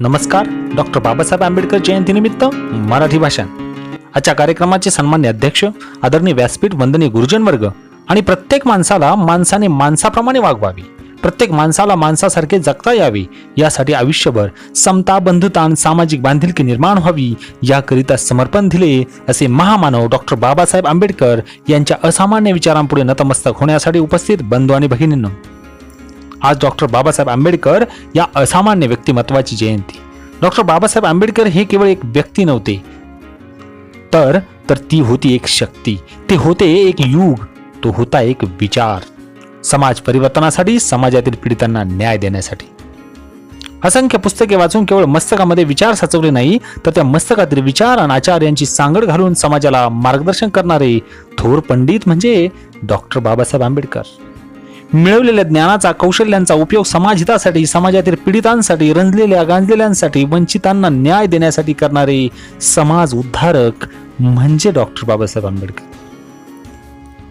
नमस्कार डॉक्टर बाबासाहेब आंबेडकर जयंतीनिमित्त मराठी भाषण. आजच्या कार्यक्रमाचे सन्मान्य अध्यक्ष आदरणीय व्यासपीठ वंदनीय गुरुजन वर्ग आणि प्रत्येक माणसाला माणसाने माणसाप्रमाणे वागवावी प्रत्येक माणसाला माणसासारखे जगता यावे यासाठी आयुष्यभर समता बंधुता सामाजिक बांधिलकी निर्माण व्हावी याकरिता समर्पण दिले असे महामानव डॉक्टर बाबासाहेब आंबेडकर यांच्या असामान्य विचारांपुढे नतमस्तक होण्यासाठी उपस्थित बंधू आणि भगिनींना आज डॉक्टर बाबासाहेब आंबेडकर या असामान्य व्यक्तिमत्वाची जयंती. डॉक्टर बाबासाहेब आंबेडकर हे केवळ एक व्यक्ती नव्हते तर तर ती होती एक शक्ती. ते होते एक युग तो होता एक विचार. समाज परिवर्तनासाठी समाजातील पीडितांना न्याय देण्यासाठी. असंख्य पुस्तके वाचून केवळ मस्तकामध्ये विचार साचवले नाही तर त्या मस्तकातील विचार आणि आचार यांची सांगड घालून समाजाला मार्गदर्शन करणारे थोर पंडित म्हणजे डॉक्टर बाबासाहेब आंबेडकर. मिळवलेल्या ज्ञानाचा कौशल्यांचा उपयोग समाजहितासाठी समाजातील पीडितांसाठी रंजलेल्या गांजलेल्यांसाठी वंचितांना न्याय देण्यासाठी करणारे समाज उद्धारक म्हणजे डॉक्टर बाबासाहेब आंबेडकर.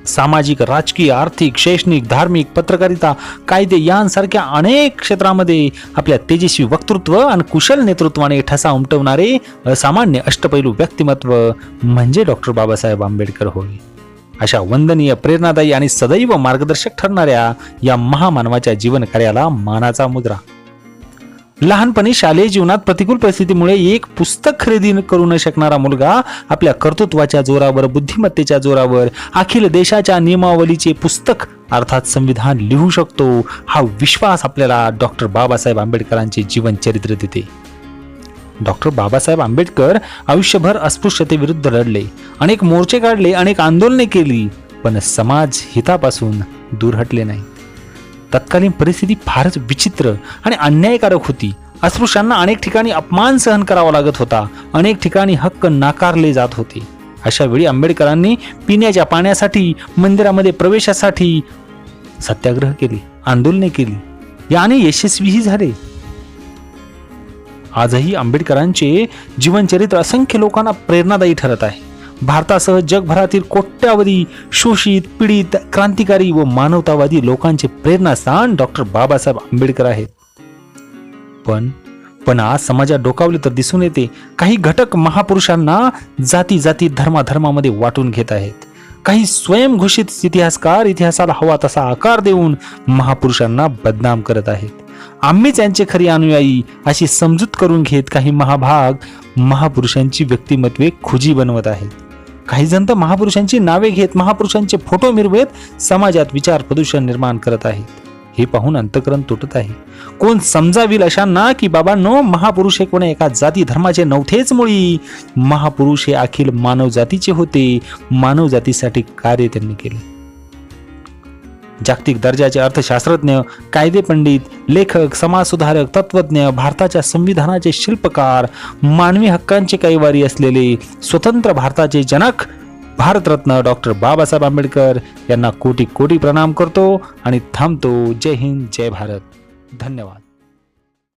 सामाजिक राजकीय आर्थिक शैक्षणिक धार्मिक पत्रकारिता कायदे यांसारख्या अनेक क्षेत्रामध्ये आपल्या तेजस्वी वक्तृत्व आणि कुशल नेतृत्वाने ठसा उमटवणारे असामान्य अष्टपैलू व्यक्तिमत्व म्हणजे डॉक्टर बाबासाहेब आंबेडकर होय. अशा वंदनीय प्रेरणादायी आणि सदैव मार्गदर्शक ठरणाऱ्या या महामानवाच्या जीवन कार्याला मानाचा मुद्रा. लहानपणी शालेय जीवनात प्रतिकूल परिस्थितीमुळे एक पुस्तक खरेदी करू न शकणारा मुलगा आपल्या कर्तृत्वाच्या जोरावर बुद्धिमत्तेच्या जोरावर अखिल देशाच्या नियमावलीचे पुस्तक अर्थात संविधान लिहू शकतो हा विश्वास आपल्याला डॉक्टर बाबासाहेब आंबेडकरांचे जीवन चरित्र देते. डॉक्टर बाबासाहेब आंबेडकर आयुष्यभर अस्पृश्यतेविरुद्ध लढले अनेक मोर्चे काढले अनेक आंदोलने केली पण समाज हितापासून दूर हटले नाही. तत्कालीन परिस्थिती फारच विचित्र आणि अन्यायकारक होती. अस्पृश्यांना अनेक ठिकाणी अपमान सहन करावा लागत होता अनेक ठिकाणी हक्क नाकारले जात होते. अशा वेळी आंबेडकरांनी पिण्याच्या पाण्यासाठी मंदिरामध्ये प्रवेशासाठी सत्याग्रह केले आंदोलने केली. याने यशस्वीही झाले. आजही आंबेडकरांचे जीवनचरित्र असंख्य लोकांना प्रेरणादायी ठरत आहे. भारतासह जगभरातील कोट्यावधी शोषित पीडित क्रांतिकारी व मानवतावादी लोकांचे प्रेरणास्थान डॉक्टर बाबासाहेब आंबेडकर आहेत. पण पण आज समाजात डोकावले तर दिसून येते काही घटक महापुरुषांना जाती जाती धर्माधर्मामध्ये वाटून घेत आहेत. काही स्वयंघोषित इतिहासकार इतिहासाला हवा तसा आकार देऊन महापुरुषांना बदनाम करत आहेत. आम्हीच यांचे खरी अनुयायी अशी समजूत करून घेत काही महाभाग महापुरुषांची व्यक्तिमत्वे खुजी बनवत आहेत. काही जण तर महापुरुषांची नावे घेत महापुरुषांचे फोटो मिरवत समाजात विचार प्रदूषण निर्माण करत आहेत. हे पाहून अंतकरण तुटत आहे. कोण समजावील अशांना की बाबांनो महापुरुष हे कोणा एका जाती धर्माचे नव्हतेच मुळी? महापुरुष हे अखिल मानवजातीचे होते. मानवजातीसाठी कार्य त्यांनी केले. जागतिक दर्जाचे अर्थशास्त्रज्ञ कायदेपंडित लेखक समाजसुधारक तत्वज्ञ भारताच्या संविधानाचे शिल्पकार मानवी हक्कांचे कैवारी असलेले स्वतंत्र भारताचे जनक भारतरत्न डॉक्टर बाबासाहेब आंबेडकर यांना कोटी कोटी प्रणाम करतो आणि थांबतो. जय हिंद जय भारत. धन्यवाद.